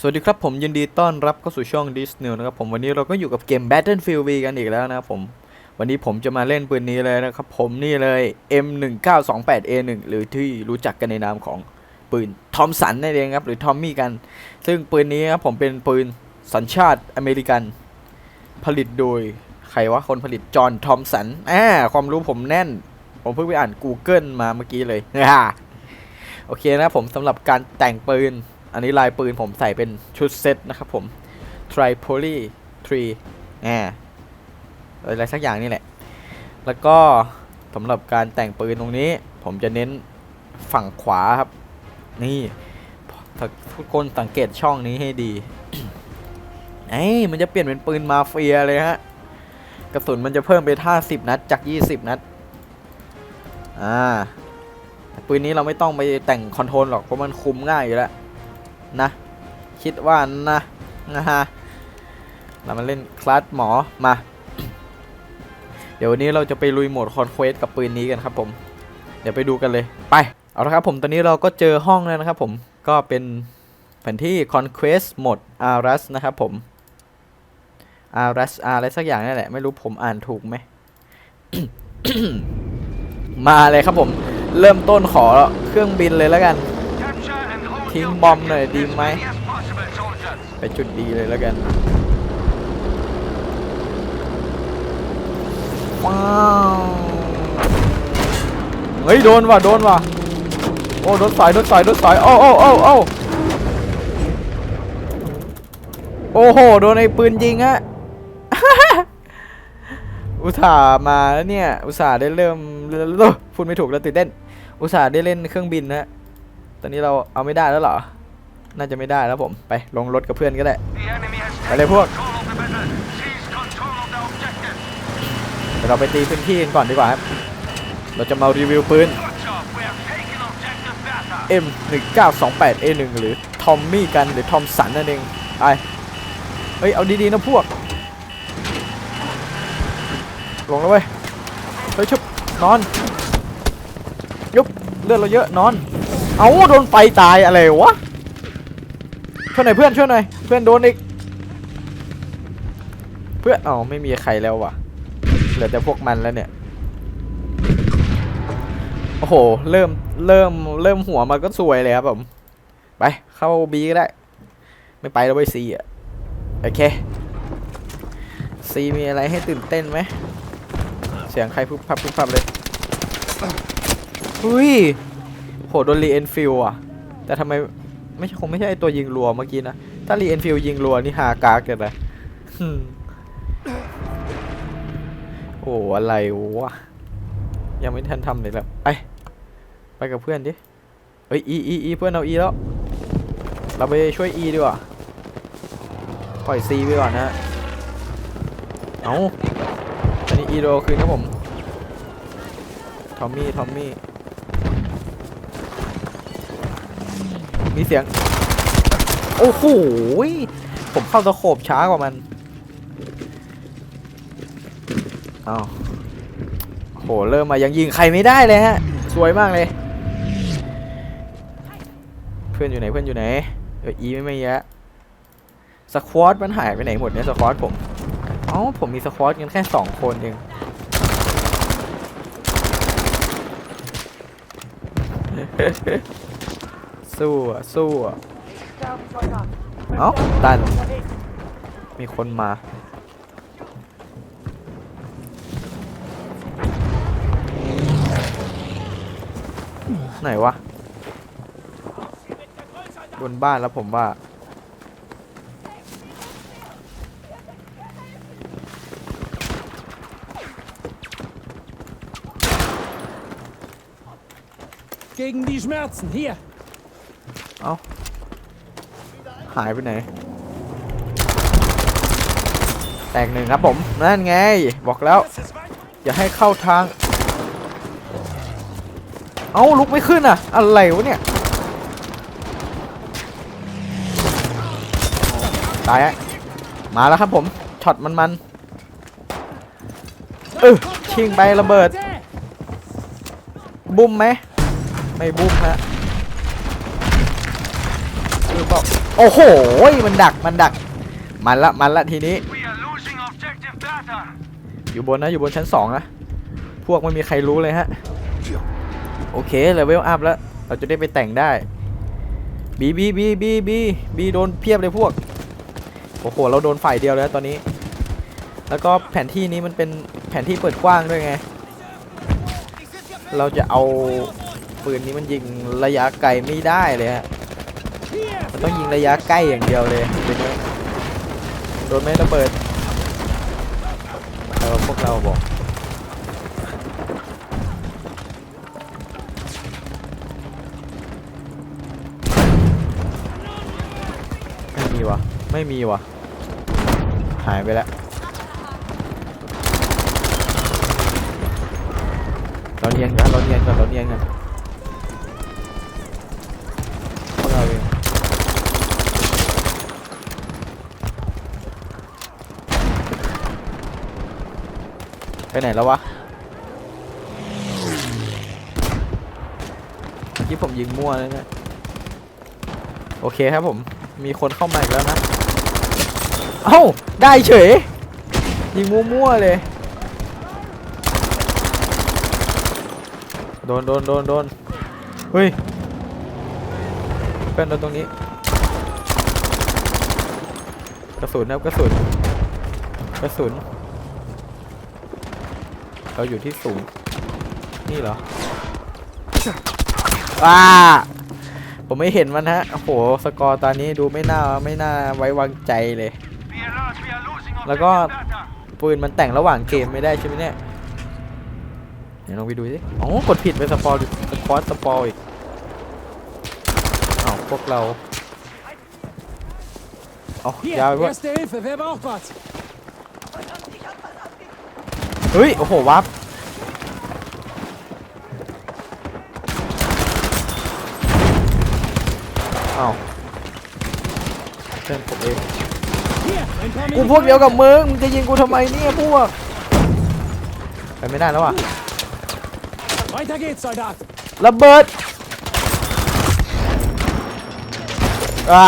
สวัสดีครับผมยินดีต้อนรับเข้าสู่ช่อง Dis New นะครับผมวันนี้เราก็อยู่กับเกม Battlefield V กันอีกแล้วนะครับผม วันนี้ผมจะมาเล่นปืนนี้เลยนะครับ ผมนี่เลย M1928A1 หรือที่รู้จักกันในนามของปืนทอมสันนั่นเองครับหรือทอมมี่กัน ซึ่งปืนนี้ครับผมเป็นปืนสัญชาติอเมริกัน ผลิตโดยใครวะคนผลิตจอห์นทอมสันอ่าความรู้ผมแน่น ผมเพิ่งไปอ่าน Google มาเมื่อกี้เลยโอเคนะครับผมสำหรับการแต่งปืน อันนี้ลายปืนผมใส่เป็นชุดเซตนะครับผม Tripoli 3อ่าอะไรสักอย่างนี่แหละ แล้วก็สำหรับการแต่งปืนตรงนี้ ผมจะเน้นฝั่งขวาครับ นี่ถ้าทุกคนสังเกตช่องนี้ให้ดีไอ้มันจะเปลี่ยนเป็นปืนมาเฟียเลยฮะ กระสุนมันจะเพิ่มไป50นัดจาก20นัด อ่าปืนนี้เราไม่ต้องไปแต่งคอนโทรลหรอกเพราะมันคุมง่ายอยู่แล้ว นะ คิดว่านะนะฮะเรามาเล่นคลาสหมอมา เดี๋ยววันนี้เราจะไปลุยโหมดคอนเควสกับปืนนี้กันครับผม เดี๋ยวไปดูกันเลยไป เอาละครับผมตอนนี้เราก็เจอห้องแล้วนะครับผมก็เป็นแผนที่ Conquest โหมด Aras นะครับผม Aras อะไรสักอย่างนี่แหละ ไม่รู้ผมอ่านถูกไหม มาเลยครับผม เริ่มต้นขอเครื่องบินเลยแล้วกัน ทิ้งบอมหน่อยดีไหมไปจุดดีเลยแล้วกันว้าวเฮ้ยโดนว่ะโดนว่ะโอ้โดนสายโดนสายโดนสายโอ้โอ้โอ้โอ้โอ้โหโดนไอ้ปืนยิงอะอุตส่าห์มาแล้วเนี่ย อุตส่าห์ได้เริ่มพูดไม่ถูกแล้วตื่นเต้น อุตส่าห์ได้เล่นเครื่องบินนะ ตอนนี้เราเอาไม่ได้แล้วเหรอ น่าจะไม่ได้แล้วผมไปลงรถกับเพื่อนก็ได้ ไปเลยพวกเดี๋ยวเราไปตีพื้นที่กันก่อนดีกว่าครับ เราจะมารีวิวปืน M1928A1 หรือทอมมี่กันหรือทอมสันนั่นเองไปเฮ้ย เอาดีๆนะพวก ลงแล้วเว้ย เฮ้ยชุบนอน ยุบเลือดเราเยอะนอน เอาโดนไฟตายอะไรวะช่วยหน่อยเพื่อนช่วยหน่อยเพื่อนโดนอีกเพื่อนอ๋อไม่มีใครแล้วว่ะเหลือแต่พวกมันแล้วเนี่ยโอ้โหเริ่มเริ่มเริ่มหัวมาก็สวยเลยครับผมไปเข้าบีก็ได้ ไม่ไปแล้วไปซีอะโอเคซีมีอะไรให้ตื่นเต้นไหมเสียงใครพุบพับพุบพับเลยอุ้ย หโดนรีเอนฟิลอะ แต่ทำไมไม่ใช่คงไม่ใช่ไอตัวยิงรัวเมื่อกี้นะ ถ้ารีเอนฟิลยิงรัวนี่หากากเลยนะอืมโอ้อะไรวะ ยังไม่ทันทำเลยแล้วไปไปกับเพื่อนดิเฮ้ยอีอีอีเพื่อนเอาอีแล้ว เราไปช่วยอีดีกว่าปล่อยซีไปก่อนนะเอาอันนี้อีโดคืนครับผม ทอมมี่ ทอมมี่ มีเสียง โอ้โหผมเข้าตะโขบช้ากว่ามันอ้าโห เริ่มมายังยิงใครไม่ได้เลยฮะ สวยมากเลย เพื่อนอยู่ไหนเพื่อนอยู่ไหนเอออีไม่ไม่เยอะสควอตมันหายไปไหนหมดเนี่ยสควอตผมอ้าผมมีสควอตกันแค่สองคนเอง สู้อะสู้อะเอ้าตัน มีคนมา ไหนวะ บนบ้านแล้วผมว่า Gegen die Schmerzen, hier. เอ้า หายไปไหน แตกหนึ่งครับผม นั่นไง บอกแล้ว อย่าให้เข้าทาง เอาลุกไม่ขึ้นอะ อะไรวะเนี่ย ตายอะมาแล้วครับผม ช็อตมันๆเออชิงไประเบิด บุ้มไหม ไม่บุ้มฮะ โอ้โห มันดัก มันดัก มันละ มันละทีนี้ อยู่บนนะ อยู่บนชั้นสองนะ พวกไม่มีใครรู้เลยฮะ โอเค เลเวลอัพแล้ว เราจะได้ไปแต่งได้ บีบีบีบีบีบีโดนเพียบเลยพวก โอ้โห เราโดนฝ่ายเดียวแล้วตอนนี้ แล้วก็แผนที่นี้มันเป็นแผนที่เปิดกว้างด้วยไง เราจะเอาปืนนี้มันยิงระยะไกลไม่ได้เลยฮะ มันต้องยิงระยะใกล้อย่างเดียวเลยเดี๋ยวนี้โดนไม่ระเบิดเออพวกเราบอกไม่มีวะไม่มีวะหายไปแล้วเราเนียนกันเราเนียนกันเราเนียนกันพวกเราเอง ไปไหนแล้ววะเมื่อกี้ผมยิงมั่วเลยนะโอเคครับผม มีคนเข้ามาอีกแล้วนะ เอ้า ได้เฉย ยิงมั่วๆเลย โดนโดนโดนโดนเฮ้ยเพื่อนโดนตรงนี้ กระสุนนะครับกระสุน กระสุน เราอยู่ที่สูง นี่เหรอว้าผมไม่เห็นมันฮะ โอ้โห สกอร์ตอนนี้ดูไม่น่าไม่น่าไว้วางใจเลย Be alert, we are losing Là có- objective data. ปืนมันแต่งระหว่างเกมไม่ได้ใช่ไหมเนี่ย เดี๋ยวลองไปดูสิอ๋อกดผิดไปสปอร์สควอตสปอร์อีกอ้าวพวกเรา เอา Hier, ยาวไปว่า เฮ้ย โอ้โห วับเอ้าเพื่อนผมเอง กูพวกเดียวกับมึง มึงจะยิงกูทำไมเนี่ยพวก ไปไม่ได้แล้วอะ Weiter geht's, Soldat. ระเบิดอ่า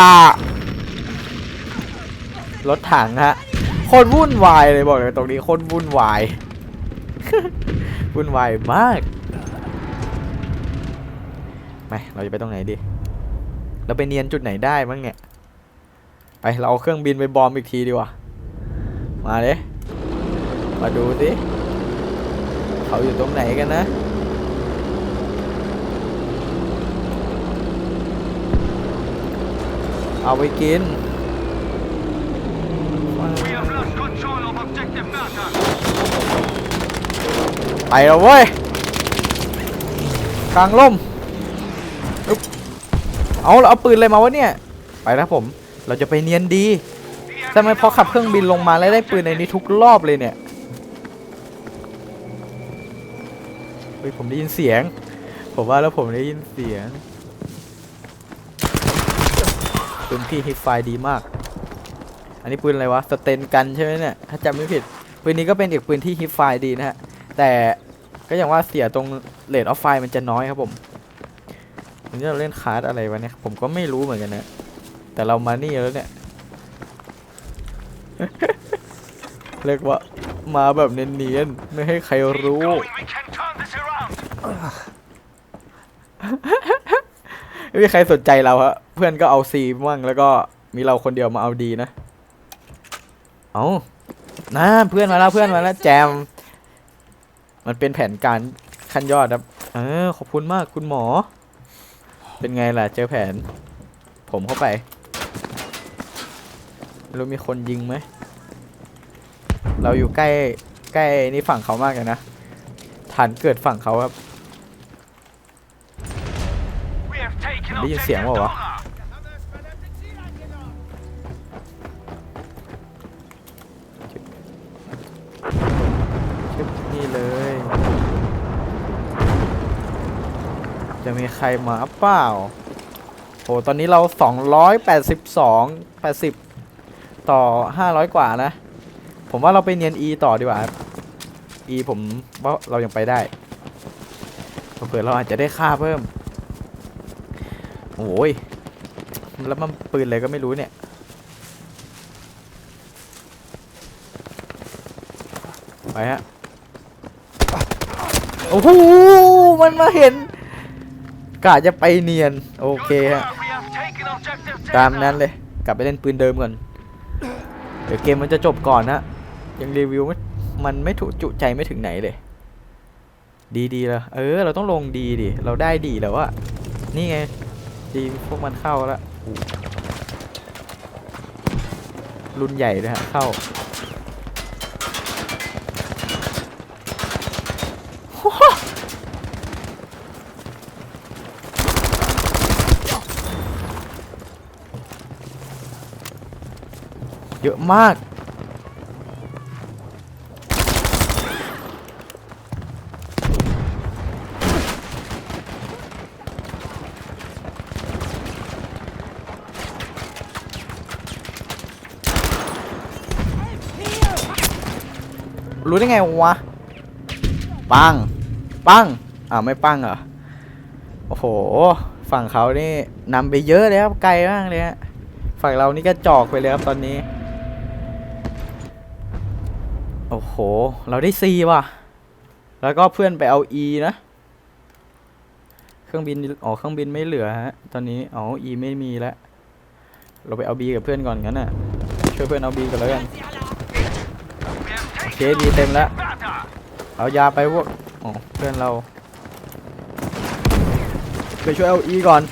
รถถังฮะ โคนวุ่นวายเลยบอกเลยตรงนี้โคนวุ่นวาย วุ่นวายมากไปเราจะไปตรงไหนดี เราไปเนียนจุดไหนได้มั้งเนี่ย ไปเราเอาเครื่องบินไปบอมอีกทีดีกว่า มาเลยมาดูสิเขาอยู่ตรงไหนกันนะเอาไปกิน We have lost control of objective data. ไปแล้วเว้ยกลางล่มอเอาเราเอาปืนอะไรมาวะเนี่ย ไปแล้วผม เราจะไปเนียนดีทำไมพอขับเครื่องบินลงมาแล้วได้ปืนในนี้ทุกรอบเลยเนี่ยเฮ้ยผมได้ยินเสียง ผมว่าแล้วผมได้ยินเสียงปืนพี่ฮิตไฟดีมาก อันนี้ปืนอะไรวะ สเตนกันใช่ไหมเนี่ย ถ้าจำไม่ผิด ปืนนี้ก็เป็นอีกปืนที่ฮิตไฟดีนะฮะ แต่ก็อย่างว่าเสียตรงเลดออฟไฟมันจะน้อยครับผมวันนี้เราเล่นคาร์ดอะไรวะเนี่ย ผมก็ไม่รู้เหมือนกันนะ แต่เรามานี่แล้วเนี่ย เรียกว่ามาแบบเนียนๆ ไม่ให้ใครรู้ ไม่มีใครสนใจเราฮะ เพื่อนก็เอาซีมั่งแล้วก็มีเราคนเดียวมาเอาดีนะ เอานะเพื่อนมาแล้วเพื่อนมาแล้วแจม มันเป็นแผนการขั้นยอดครับเออขอบคุณมากคุณหมอ เป็นไงล่ะเจอแผน ผมเข้าไปไม่รู้มีคนยิงไหม เราอยู่ใกล้ใกล้นี่ฝั่งเขามากเลยนะ ฐานเกิดฝั่งเขาครับ We have taken Đi objective xiển vào hả? Dora. ชึ จะมีใครมาเปล่าโหตอนนี้เรา 282 80 ต่อ 500 กว่านะ ผมว่าเราไปเนียน E ต่อดีกว่า E ผมว่าเรายังไปได้เผื่อเราอาจจะได้ค่าเพิ่มโอ้ยแล้วมันปืนอะไรก็ไม่รู้เนี่ยไปฮะโอ้โหมันมาเห็น กะจะไปเนียน โอเค Good ฮะ work. We have taken objective ตามนั้น Delta. เลย กลับไปเล่นปืนเดิมก่อน เดี๋ยวเกมมันจะจบก่อนนะยังรีวิวไม่มันไม่ถูกจุใจไม่ถึงไหนเลย ดีดีแล้วเออ เราต้องลงดีดิเราได้ดีแล้วอะนี่ไง ดีพวกมันเข้าแล้วอู้รุ่นใหญ่ด้วยฮะเข้า ยอะมาก รู้ได้ไงวะ ปัง ปัง อ่าวไม่ปังเหรอ โอ้โห ฝั่งเขานี่นำไปเยอะเลยครับ ไกลมากเลยฮะ ฝั่งเรานี่ก็จอกไปเลยครับตอนนี้ โอ้โห เราได้ C ว่ะ แล้วก็เพื่อนไปเอา E นะ เครื่องบิน อ๋อ เครื่องบินไม่เหลือฮะ ตอนนี้ อ๋อ E ไม่มีแล้ว เราไปเอา B กับเพื่อนก่อนงั้นน่ะ ช่วยเพื่อนเอา B กันแล้วกัน โอเค B เต็มแล้ว เอายาไปพวก อ๋อ เพื่อนเราไปช่วยเอา E ก่อน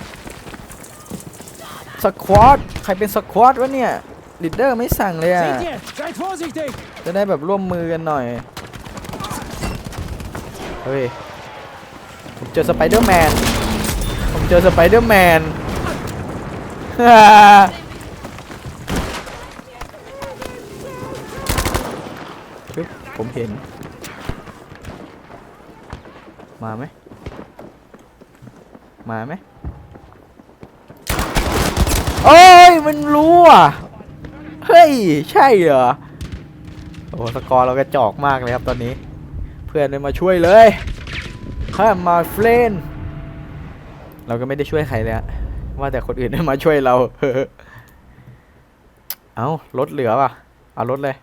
สควอตใครเป็นสควอตวะเนี่ยลีดเดอร์ไม่สั่งเลยอะ จะได้แบบร่วมมือกันหน่อย เฮ้ย ผมเจอสไปเดอร์แมน ผมเจอสไปเดอร์แมนผมเห็น มาไหม มาไหมโอ้ย มันรู้อะ เฮ้ย ใช่เหรอ อ้สกอร์เรากระจอกมากเลยครับตอนนี้ เพื่อนไม่มาช่วยเลยข้ามมาเฟรนเราก็ไม่ได้ช่วยใครเลยว่าแต่คนอื่นไม่มาช่วยเรา เอารถเหลือป่ะ เอารถเลย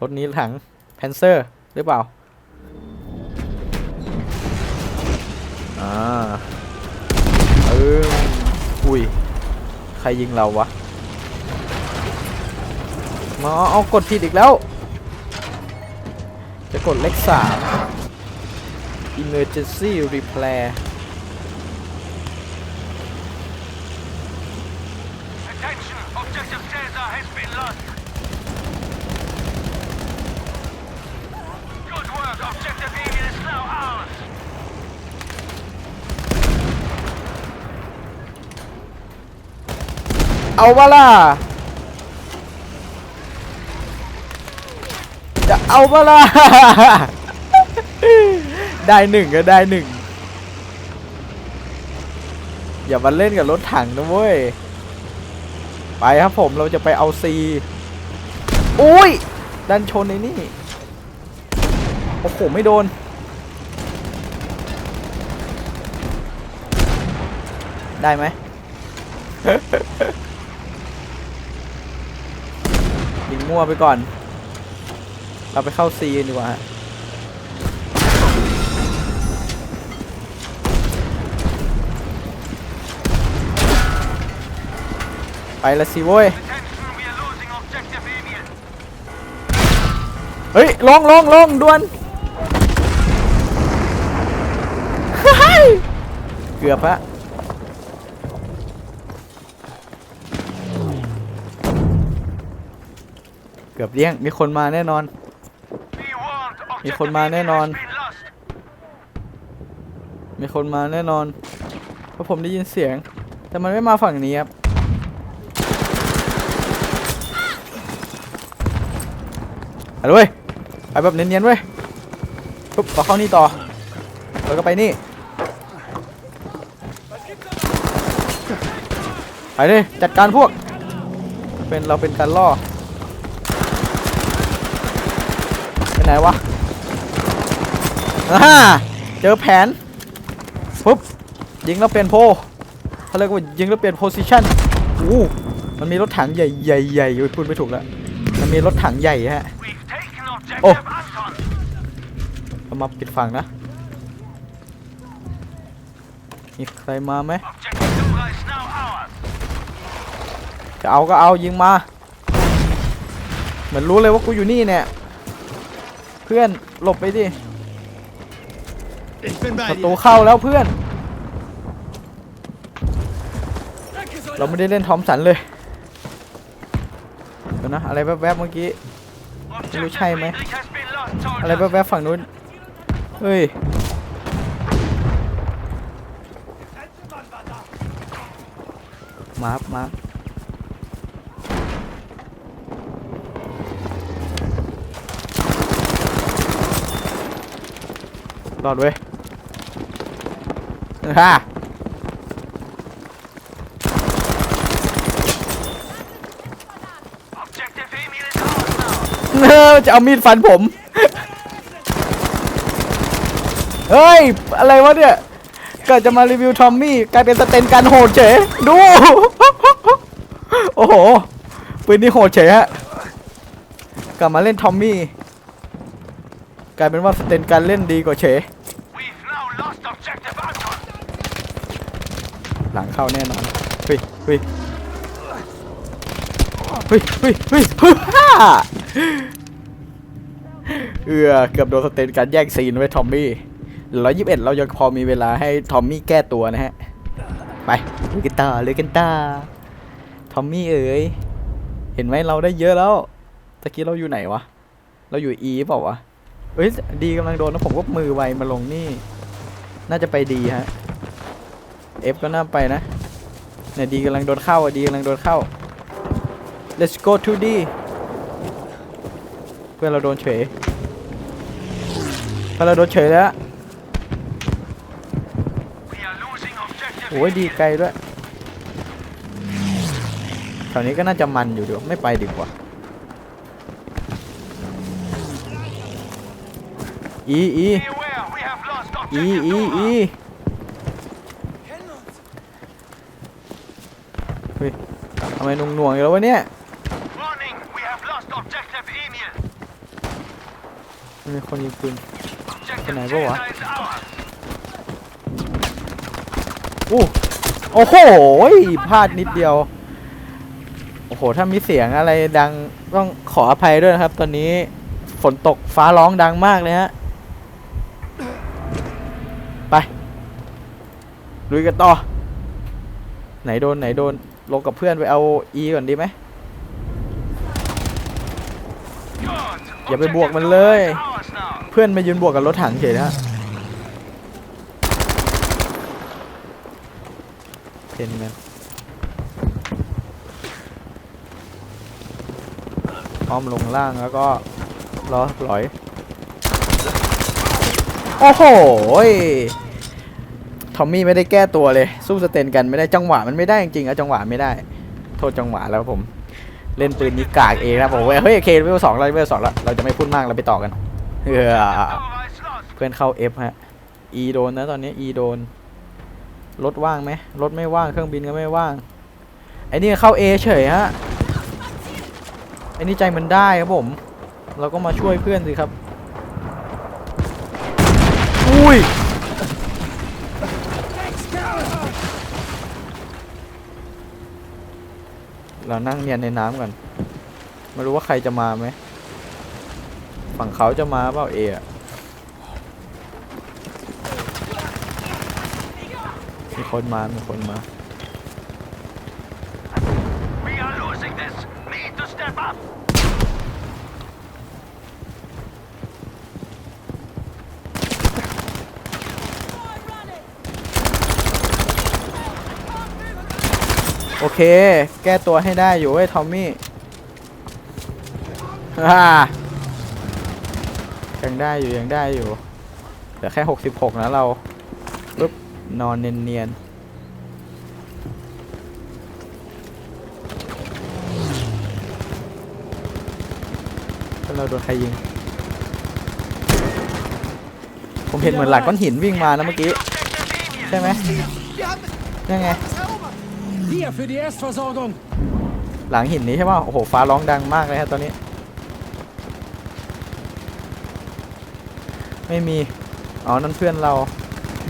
รถนี้ถังแพนเซอร์หรือเปล่าอ่าเอออุ้ย ใครยิงเราวะมาเอากดผิดอีกแล้ว จะกดเลขสาม emergency repair Attention. Objective Caesar has been lost. Good work. Objective Alien is now ours. เอาวะล่ะ จะเอาวะล่ะได้หนึ่งก็ได้หนึ่งอย่ามาเล่นกับรถถังนะเว้ย ไปครับผมเราจะไปเอาซีอุ้ย ดันชนในนี่ โอ้โห ไม่โดน ได้ไหม ยิงมั่วไปก่อน เราไปเข้าซีนดีกว่าฮะไปละสิโว้ย เฮ้ย ลงลงลงด่วนเกือบฮะเกือบเลี้ยง มีคนมาแน่นอน มีคนมาแน่นอน มีคนมาแน่นอน เพราะผมได้ยินเสียง แต่มันไม่มาฝั่งนี้ครับไปเลยเว้ยไปแบบเนียนๆเว้ยปุ๊บก็เข้านี่ต่อ แล้วก็ไปนี่ ไปเลยจัดการพวก เป็นเราเป็นการล่อไปไหนวะ อ่าเจอแผนปุ๊บยิงแล้วเปลี่ยนโพเขาเรียกว่ายิงแล้วเปลี่ยนโพซิชันอู้มันมีรถถังใหญ่ใหญ่ใหญ่อยู่พูดไม่ถูกแล้วมันมีรถถังใหญ่ฮะ We've taken objective Oh. Anton. เรามาปิดฝั่งนะมีใครมาไหมจะเอาก็เอายิงมา เหมือนรู้เลยว่ากูอยู่นี่เนี่ย เพื่อนหลบไปดิ Ich bin ประตูเข้าแล้วเพื่อน เราไม่ได้เล่นทอมสันเลยเดี๋ยวนะอะไรแวบๆเมื่อกี้ Objective Lu Chai, mày. Friedrich has been lost, อะไรแวบๆฝั่งนู้น เฮ้ย มารับมารอดเว้ย ฮ่าเออจะเอามีดฟันผม เฮ้ย อะไรวะเนี่ยก็จะมารีวิวทอมมี่กลายเป็นสเตนกันโหดเฉย ดู โอ้โห ปืนนี้โหดเฉยฮะ กลับมาเล่นทอมมี่ กลายเป็นว่าสเตนกันเล่นดีกว่าเฉย We've now lost objective Anton. หลังเข้าแน่นอนเฮ้ยเฮ้ยเฮ้ยเฮ้ยเฮ้ยเฮ้ยฮ่าเอือเกือบโดนสเตนการแย่งซีนไว้ทอมมี่ร้อยยี่สิบเอ็ดเรายังพอมีเวลาให้ทอมมี่แก้ตัวนะฮะ ไปลุยกันต่อลุยกันต่อทอมมี่เอ๋ยเห็นไหมเราได้เยอะแล้วตะกี้เราอยู่ไหนวะ เราอยู่อีเปล่าวะเฮ้ยดีกำลังโดนแล้วผมก็มือไวมาลงนี่ น่าจะไปดีฮะ เอฟก็น่าไปนะเนี่ยดีกำลังโดนเข้าดีกำลังโดนเข้า let's go to D เพื่อนเราโดนเฉยเพื่อนเราโดนเฉยแล้วโอ้ยดีไกลด้วยแถวนี้ก็น่าจะมันอยู่เดี๋ยวไม่ไปดีกว่าอีอีอีอีอีเฮ้ยทำ ไมหนุ่งหน่วงๆอยู่แล้ววะเนี่ย Warning, we have lost objective Emil. มันมีคนยิงปืน Objective này có hả? Caesar is ours. อู้โอ้โหพลาดนิดเดียว โอ้โห ถ้ามีเสียงอะไรดังต้องขออภัยด้วยนะครับ ตอนนี้ฝนตกฟ้าร้องดังมากเลยฮะ ไปลุยกันต่อ ไหนโดน ไหนโดน ลงกับเพื่อนไปเอาอีก่อนดีไหม Good. อย่าไปบวกมัน Objective เลย Dura is ours now. เพื่อนมายืนบวกกับรถถังเฉยนะฮะเป็นกันอ้อมลงล่างแล้วก็ล้อปล่อย โอ้โหย ทอมมี่ไม่ได้แก้ตัวเลย สู้สเตนกันไม่ได้จังหวะมันไม่ได้จริงๆอะจังหวะไม่ได้ โทษจังหวะแล้วผม เล่นปืนนี้กากเองครับผมเว้ยเฮ้ยโอเคเวลสองเราเวลสองแล้วเราจะไม่พูดมากเราไปต่อกันเออเพื่อนเข้า F ฮะ E โดนนะตอนนี้ E โดนรถว่างไหมรถไม่ว่างเครื่องบินก็ไม่ว่างไอ้นี่เข้า A เฉยฮะไอ้นี่ใจมันได้ครับผม เราก็มาช่วยเพื่อนสิครับ อุ้ย เรานั่งเนียนในน้ำกันไม่รู้ว่าใครจะมาไหมฝั่งเขาจะมาเปล่าเออะมีคนมา มีคนมา We are losing this. Need to step up. อเค แก้ตัวให้ได้อยู่เว้ยทอมมี่ฮ่ายังได้อยู่ยังได้อยู่เหลือแค่66นะเราปุ๊บนอนเนียนๆแล้วเราโดนใครยิง ผมเห็นเหมือนหลักก้อนหินวิ่งมานะเมื่อกี้ ใช่ไหมยังไง Hier für die Erstversorgung. หลังหินนี้ใช่ป่ะโอ้โห ฟ้าร้องดังมากเลยฮะตอนนี้ ไม่มี อ๋อ นั่นเพื่อนเรา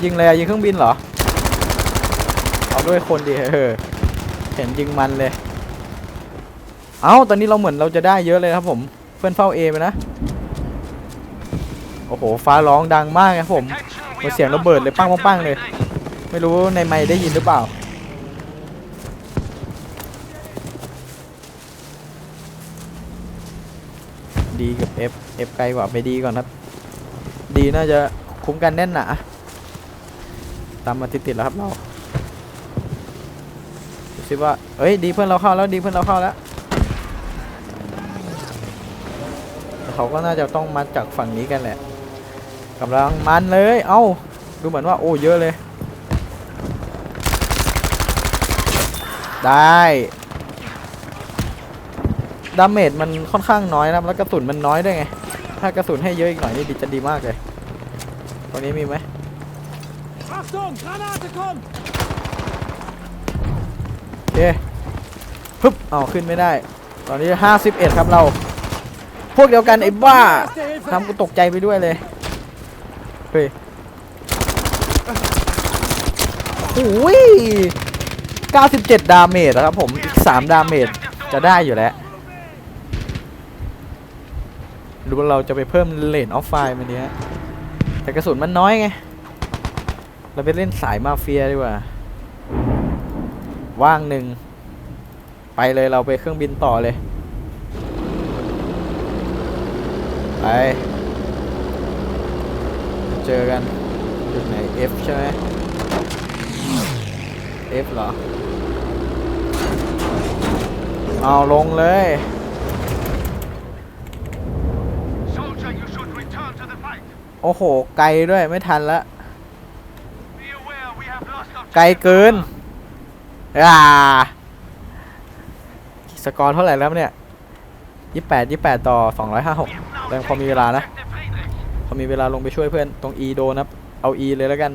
ยิงเลยอะยิงเครื่องบินเหรอ เอาด้วยคนดิเออเห็นยิงมันเลย เอ้าตอนนี้เราเหมือนเราจะได้เยอะเลยครับผม เพื่อนเฝ้าเอไปนะ โอ้โห ฟ้าร้องดังมากครับผมมันเสียงระเบิดเลยปังปังปังเลย ไม่รู้ในไมค์ได้ยินหรือเปล่า ดีกับ F F ไกลกว่าไปดีก่อนครับ ดีน่าจะคุ้มกันแน่นหนาตามมาติดๆแล้วครับเราดูสิว่าเอ้ยดีเพื่อนเราเข้าแล้วดีเพื่อนเราเข้าแล้วเขาก็น่าจะต้องมาจากฝั่งนี้กันแหละกำลังมันเลย เอ้าดูเหมือนว่าโอ้เยอะเลย ได้ ดาเมจมันค่อนข้างน้อยนะครับแล้วกระสุนมันน้อยด้วยไง ถ้ากระสุนให้เยอะอีกหน่อยนี่ดีจะดีมากเลย ตรงนี้มีไหม Achtung, Granate kommt! โอเคฮึบเอาขึ้นไม่ได้ ตอนนี้ 51 ครับเรา พวกเดียวกันไอ้บ้า Erste Hilfe! ทำกูตกใจไปด้วยเลย เฮ้ยโอ้ย97 ดาเมจนะครับผม อีก 3 ดาเมจจะได้อยู่แล้ว หรือว่าเราจะไปเพิ่มเลนออฟไฟมันเนี้ยแต่กระสุนมันน้อยไง เราไปเล่นสายมาเฟียดีกว่า ว่างหนึ่ง ไปเลยเราไปเครื่องบินต่อเลย ไป เจอกันจุดไหน F ใช่ไหม F เหรอ เอาลงเลย อ้โห ไกลด้วยไม่ทันละ Be aware, we have lost ไกล objective เกิน Alpha. อ่าสกอร์เท่าไหร่แล้วเนี่ยยี่แปดยี่แปดต่อสองร้อยห้าหก We have now ยังพอมีเวลานะ taken objective Friedrich. พอมีเวลาลงไปช่วยเพื่อนตรง E โดนนะครับเอา E เลยแล้วกัน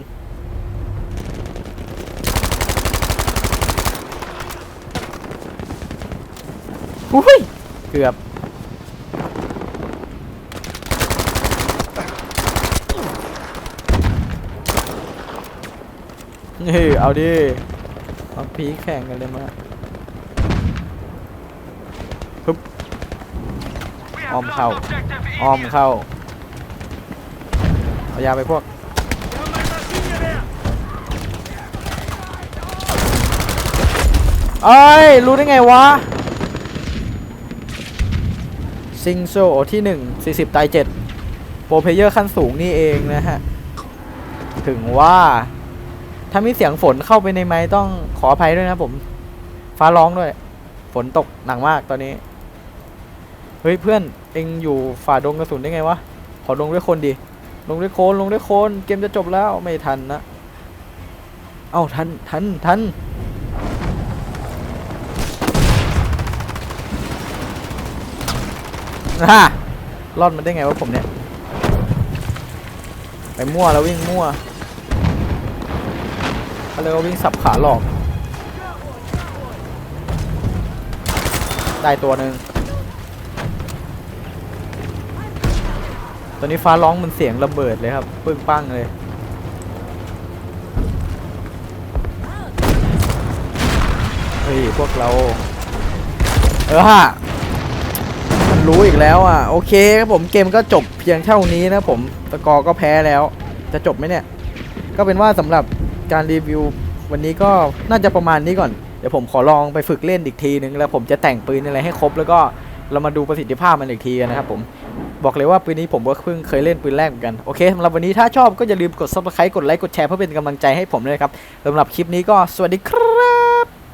อุ้ย เกือบ นี่เอาดิเอาพีแข่งกันเลยมา We have Om lost Khao. objective อ้อมเข้าเอายาไปพวกเอ้ย รู้ได้ไงวะ ซิงโซที่1 40ตาย7โปรเพเยอร์ขั้นสูงนี่เองนะฮะ ถึงว่า ถ้ามีเสียงฝนเข้าไปในไม้ต้องขออภัยด้วยนะผม ฟ้าร้องด้วย ฝนตกหนักมากตอนนี้ เฮ้ยเพื่อนเอ็งอยู่ฝ่าดงกระสุนได้ไงวะ ขอลงด้วยคนดิลงด้วยโคนลงด้วยโคนเกมจะจบแล้วไม่ทันนะเอ้าทันทันทันฮ่ารอดมันได้ไงวะผมเนี่ย ไปมั่วแล้ววิ่งมั่ว เขาเรียกว่าวิ่งสับขาหลอก ได้ตัวหนึ่งตอนนี้ฟ้าร้องมันเสียงระเบิดเลยครับปึ้งปั้งเลย เฮ้ย พวกเรา เออฮะมันรู้อีกแล้วอะ โอเคครับผมเกมก็จบเพียงเท่านี้นะผมสกอก็แพ้แล้ว จะจบไหมเนี่ย ก็เป็นว่าสำหรับ การรีวิว วันนี้ก็น่าจะประมาณนี้ก่อน เดี๋ยวผมขอลองไปฝึกเล่นอีกทีนึง แล้วผมจะแต่งปืนอะไรให้ครบ แล้วก็เรามาดูประสิทธิภาพมันอีกทีกันนะครับผมบอกเลยว่าปืนนี้ผมก็เพิ่งเคยเล่นปืนแรกเหมือนกัน โอเคสำหรับวันนี้ถ้าชอบก็อย่าลืมกด subscribe กดไลค์กดแชร์เพื่อเป็นกำลังใจให้ผมด้วยครับสำหรับคลิปนี้ก็สวัสดีครับ